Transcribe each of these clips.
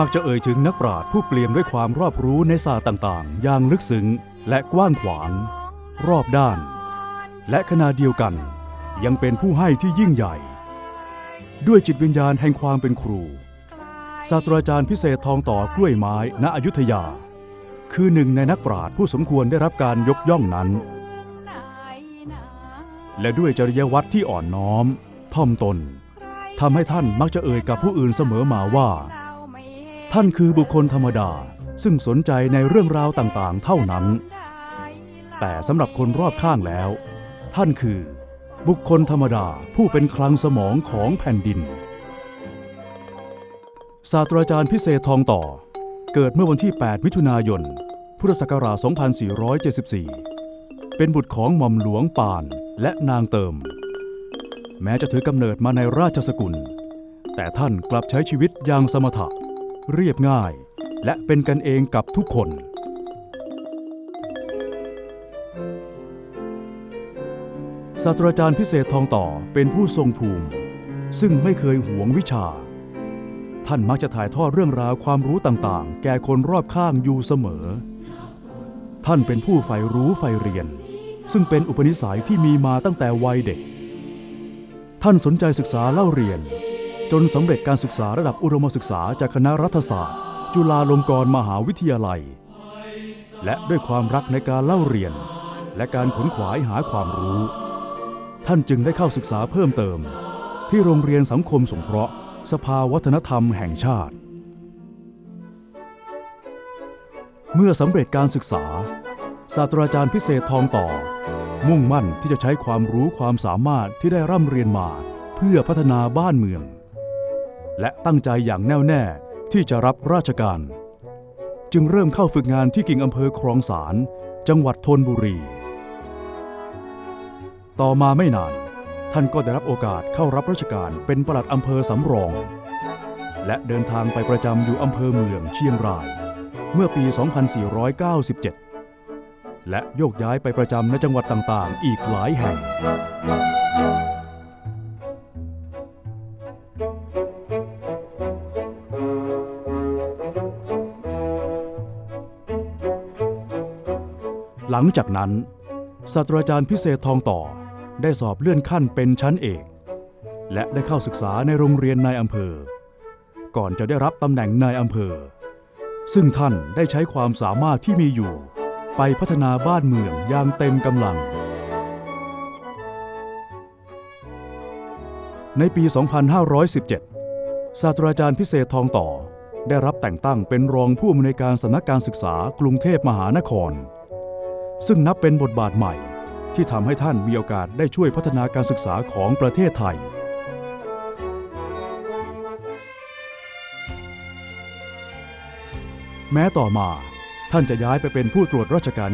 ากจะเอ่ยถึงนักปราชญ์ผู้เปลี่ยมด้วยความรอบรู้ในศาสตร์ต่างๆ อย่างลึกซึ้งและกว้างขวาง รอบด้าน และขณะเดียวกัน ยังเป็นผู้ให้ที่ยิ่งใหญ่ ด้วยจิตวิญญาณแห่งความเป็นครู ศาสตราจารย์พิเศษทองต่อกล้วยไม้ณอยุธยา คือหนึ่งในนักปราชญ์ผู้สมควรได้รับการยกย่องนั้น และด้วยจริยวัตรที่อ่อนน้อมถ่อมตนทำให้ท่านมักจะเอ่ยกับผู้อื่นเสมอมาว่า ท่านคือบุคคลธรรมดา ซึ่งสนใจในเรื่องราวต่างๆ เท่านั้น แต่สำหรับคนรอบข้างแล้ว ท่านคือ บุคคลธรรมดาผู้เป็นคลังสมองของแผ่นดิน ศาสตราจารย์พิเศษทองต่อ เกิดเมื่อวันที่ 8 มิถุนายน พุทธศักราช 2474 เป็นบุตรของหม่อมหลวงปานและนางเติม แม้จะถือกำเนิดมาในราชสกุล แต่ท่านกลับใช้ชีวิตอย่างสมถะ เรียบง่าย และเป็นกันเองกับทุกคน ศาสตราจารย์พิเศษทองต่อเป็นผู้ทรงภูมิ ซึ่งไม่เคยหวงวิชา ท่านมักจะถ่ายทอดเรื่องราวความรู้ต่างๆ แก่คนรอบข้างอยู่เสมอ ท่านเป็นผู้ใฝ่รู้ใฝ่เรียน ซึ่งเป็นอุปนิสัยที่มีมาตั้งแต่วัยเด็ก ท่านสนใจศึกษาเล่าเรียน จนสำเร็จการศึกษาระดับอุดมศึกษาจากคณะรัฐศาสตร์ จุฬาลงกรณ์มหาวิทยาลัย และด้วยความรักในการเล่าเรียน และการขนขวายหาความรู้ ท่านจึงได้เข้าศึกษาเพิ่มเติม ที่โรงเรียนสังคมสงเคราะห์ สภาวัฒนธรรมแห่งชาติ เมื่อสำเร็จการศึกษา ศาสตราจารย์พิเศษทองต่อ มุ่งมั่นที่จะใช้ความรู้ความสามารถที่ได้ร่ำเรียนมาเพื่อพัฒนาบ้านเมือง และตั้งใจอย่างแน่วแน่ที่จะรับราชการ จึงเริ่มเข้าฝึกงานที่กิ่งอำเภอคลองสาร จังหวัดธนบุรี ต่อมาไม่นาน ท่านก็ได้รับโอกาสเข้ารับราชการเป็นปลัดอำเภอสำรอง และเดินทางไปประจำอยู่อำเภอเมืองเชียงราย เมื่อปี 2497 และโยกย้ายไปประจำในจังหวัดต่างๆ อีกหลายแห่ง หลังจากนั้นศาสตราจารย์พิเศษทองต่อได้สอบเลื่อนขั้นเป็นชั้นเอก และได้เข้าศึกษาในโรงเรียนนายอำเภอ ก่อนจะได้รับตำแหน่งนายอำเภอ ซึ่งท่านได้ใช้ความสามารถที่มีอยู่ ไปพัฒนาบ้านเมืองอย่างเต็มกำลัง ในปี 2517 ศาสตราจารย์พิเศษทองต่อ ได้รับแต่งตั้งเป็นรองผู้อำนวยการสำนักการศึกษากรุงเทพมหานคร ซึ่งนับเป็นบทบาทใหม่ ที่ทำให้ท่านมีโอกาสได้ช่วยพัฒนาการศึกษาของประเทศไทย แม้ต่อมาท่านจะย้ายไปเป็นผู้ตรวจราชการ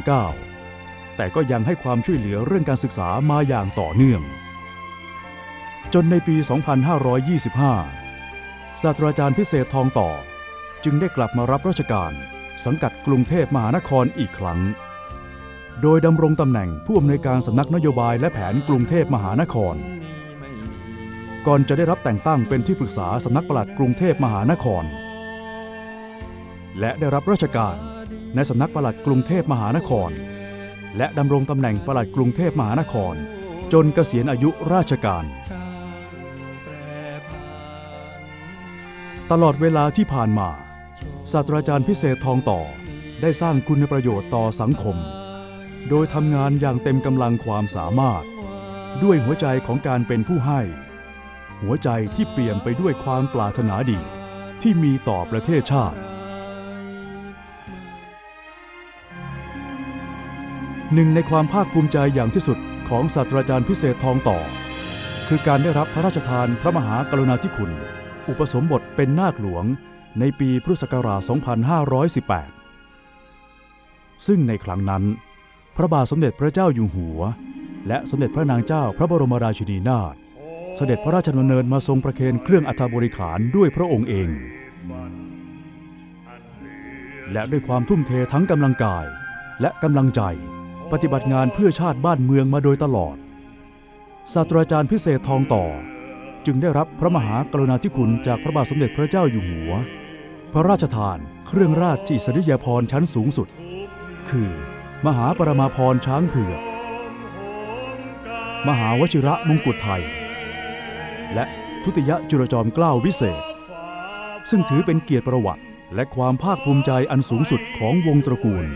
9 แต่ก็ยังให้ความช่วยเหลือเรื่องการศึกษามาอย่างต่อเนื่อง จนในปี 2525 ศาสตราจารย์พิเศษทองต่อ จึงได้กลับมารับราชการ สังกัดกรุงเทพมหานครอีกครั้ง โดยดำรงตำแหน่งผู้อำนวยการสำนักนโยบายและแผนกรุงเทพมหานคร ก่อนจะได้รับแต่งตั้งเป็นที่ปรึกษาสำนักปลัดกรุงเทพมหานคร และได้รับราชการในสำนักปลัดกรุงเทพมหานคร และดำรงตำแหน่งปลัดกรุงเทพมหานคร จนเกษียณอายุราชการ ตลอดเวลาที่ผ่านมาศาสตราจารย์พิเศษทองต่อได้สร้างคุณประโยชน์ต่อสังคม โดยทำงานอย่างเต็มกำลังความสามารถ ด้วยหัวใจของการเป็นผู้ให้ หัวใจที่เปี่ยมไปด้วยความปรารถนาดีที่มีต่อประเทศชาติหนึ่งในความภาคภูมิใจอย่างที่สุดของศาสตราจารย์พิเศษทองต่อ คือการได้รับพระราชทานพระมหากรุณาธิคุณ อุปสมบทเป็นนาคหลวงในปีพุทธศักราช 2518 ซึ่งในครั้งนั้น ระบาทสมเด็จพระเจ้าอยู่หัว และสมเด็จพระนางเจ้าพระบรมราชินีนาถเสด็จพระราชดำเนินมาทรงประเคนเครื่องอัฐบริขารด้วยพระองค์เอง และด้วยความทุ่มเททั้งกำลังกายและกำลังใจปฏิบัติงานเพื่อชาติบ้านเมืองมาโดยตลอด ศาสตราจารย์พิเศษทองต่อ จึงได้รับพระมหากรุณาธิคุณจากพระบาทสมเด็จพระเจ้าอยู่หัว พระราชทานเครื่องราชอิสริยาภรณ์ชั้นสูงสุด คือ มหาปรมาภรณ์ช้างเผือก มหาวชิระมงกุฎไทย และทุติยจุลจอมเกล้าวิเศษ ซึ่งถือเป็นเกียรติประวัติและความภาคภูมิใจอันสูงสุดของวงตระกูล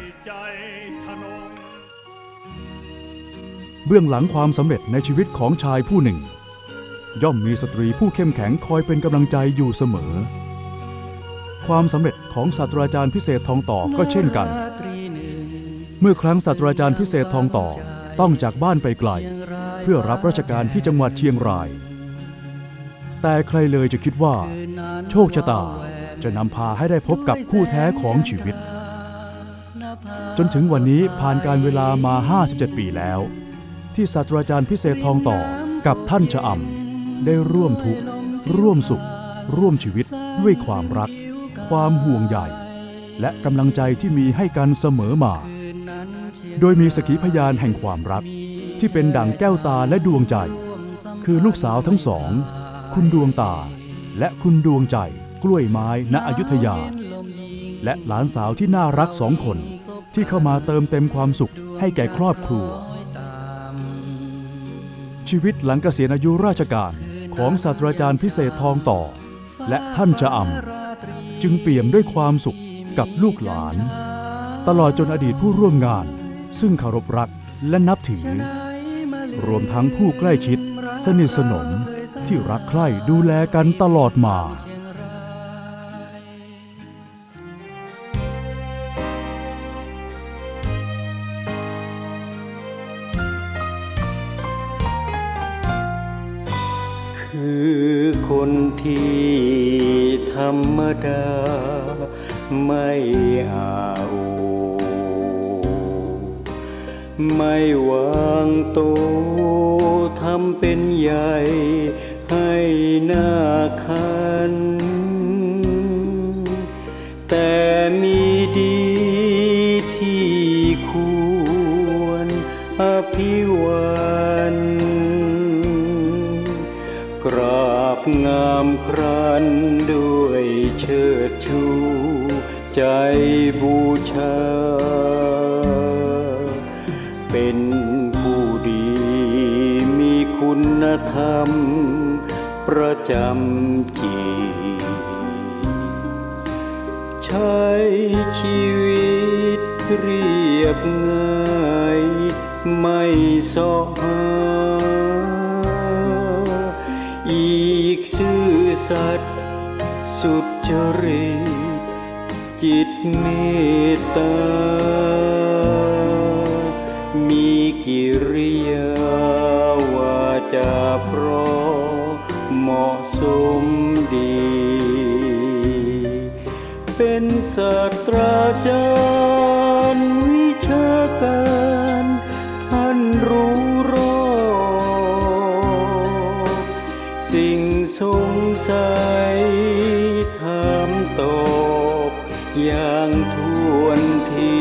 เบื้องหลังความสำเร็จในชีวิตของชายผู้หนึ่ง ย่อมมีสตรีผู้เข้มแข็งคอยเป็นกำลังใจอยู่เสมอ ความสำเร็จของศาสตราจารย์พิเศษทองต่อก็เช่นกัน เมื่อครั้งศาสตราจารย์พิเศษทองต่อต้องจากบ้านไปไกล เพื่อรับราชการที่จังหวัดเชียงราย แต่ใครเลยจะคิดว่า โชคชะตาจะนำพาให้ได้พบกับคู่แท้ของชีวิต จนถึงวันนี้ผ่านการเวลามา 57 ปีแล้ว ที่ศาสตราจารย์พิเศษทองต่อกับท่านชะอำได้ร่วมทุกข์ ร่วมสุข ร่วมชีวิตด้วยความรัก ความห่วงใยและกำลังใจที่มีให้กันเสมอมา โดยมีสกีพยานแห่งความรัก ที่เป็นดั่งแก้วตาและดวงใจ คือลูกสาวทั้งสอง คุณดวงตา และคุณดวงใจกล้วยไม้ณอยุธยา และหลานสาวที่น่ารักสองคน ที่เข้ามาเติมเต็มความสุขให้แก่ครอบครัว ชีวิตหลังเกษียณอายุราชการของศาสตราจารย์พิเศษทองต่อ และท่านชะอำจึงเปี่ยมด้วยความสุขกับลูกหลาน ตลอดจนอดีตผู้ร่วมงาน ซึ่งเคารพรักและนับถือ รวมทั้งผู้ใกล้ชิด สนิทสนมที่รักใคร่ดูแลกันตลอดมาคือคนที่ธรรมดา ไม่อาโไม่วางโตทำเป็นใหญ่ให้หน้าคัน แต่มีดีที่ควรอภิวันกราบงามครันด้วยเชิดชู ใจบูชา คุณธรรม ประจำจิตใช้ชีวิตเรียบง่ายไม่สอหาอีกซื่อสัตย์สุดจริตจิตเมตตา มีกิริยา จาเพรเหมาะสมดี เป็นศาสตราจารย์วิชาการ ท่านรู้รอบสิ่งสงสัยถามตอบอย่างทวนที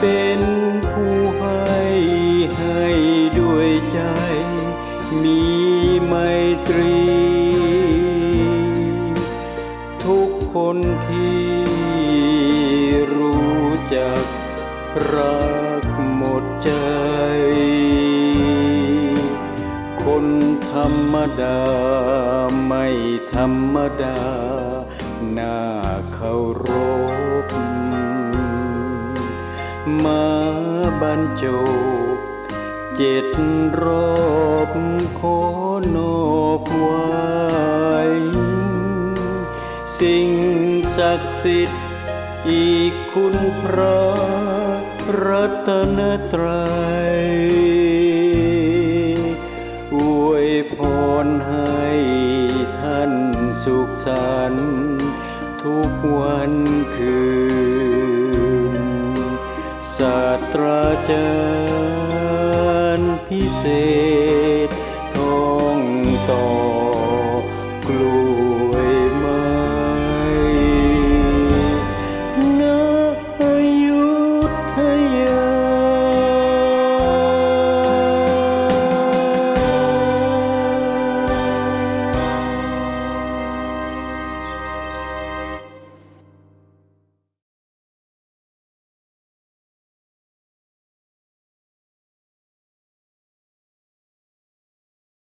เป็น คนที่รู้จักรักหมดใจ คนธรรมดาไม่ธรรมดา น่าเคารพ มาบรรจบเจ็ดรอบขอนอบไว้สิ่ง สิทธิ์อีกคุณพระรัตนตรัยอวยพรให้ท่านสุขสันต์ทุกวันคืนศาสตราจารย์พิเศษ